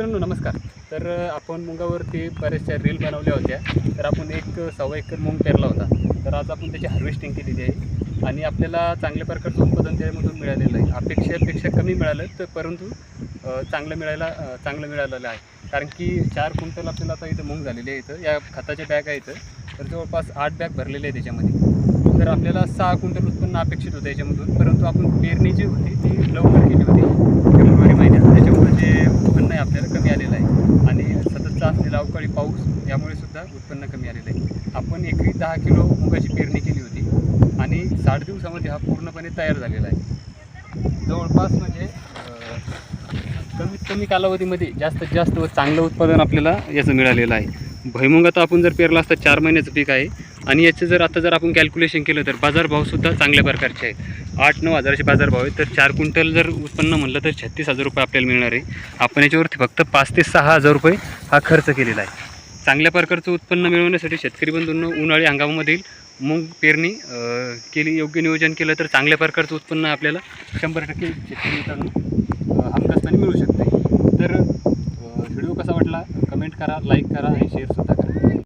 मित्रांनो नमस्कार. तर आपण मुंगावरती बऱ्याचशा रील बनवल्या होत्या. तर आपण एक सव्वा एकर मुंग पेरला होता. तर आज आपण त्याची हार्वेस्टिंग केलेली आहे. आणि आपल्याला चांगल्या प्रकारचं उत्पादन त्यामधून मिळालेलं आहे. अपेक्षेपेक्षा कमी मिळालं तर परंतु चांगलं मिळायला चांगलं मिळालेलं आहे. कारण की चार क्विंटल आपल्याला आता इथं मूग झालेले आहे इथं या खताच्या बॅग आहे इथं तर जवळपास आठ बॅग भरलेले आहे त्याच्यामध्ये. तर आपल्याला सहा क्विंटल उत्पन्न अपेक्षित होतं याच्यामधून. परंतु आपण पेरणी जी होती ती लवकर केली होती फेब्रुवारी महिन्यात त्याच्यामुळे जे उत्पन्न आहे आपल्याला कमी आलेलं आहे आणि झालेला अवकाळी पाऊस यामुळे सुद्धा उत्पन्न कमी आलेलं आहे. आपण एकरी दहा किलो मुगाची पेरणी केली होती आणि साठ दिवसामध्ये हा पूर्णपणे तयार झालेला आहे. जवळपास म्हणजे कमीत कमी कालावधीमध्ये जास्तीत जास्त व चांगलं उत्पादन आपल्याला याचं मिळालेलं आहे. भैमुंग आता आपण जर पेरला असता चार महिन्याचं पीक आहे. आणि याचं जर आता जर आपण कॅल्क्युलेशन केलं तर बाजारभावसुद्धा चांगल्या प्रकारचे आहेत. आठ नऊ हजाराचे बाजारभाव आहेत. तर चार क्विंटल जर उत्पन्न म्हणलं तर छत्तीस हजार रुपये आपल्याला मिळणार आहे. आपण याच्यावरती फक्त पाच ते सहा हजार रुपये हा खर्च केलेला आहे. चांगल्या प्रकारचं उत्पन्न मिळवण्यासाठी शेतकरी बंधूंना उन्हाळी हंगामामधील मूग पेरणी केली योग्य नियोजन केलं तर चांगल्या प्रकारचं उत्पन्न आपल्याला शंभर टक्के शेतकरी मित्रांनो मिळू शकते. कमेंट करा लाईक करा आणि शेअरसुद्धा करा.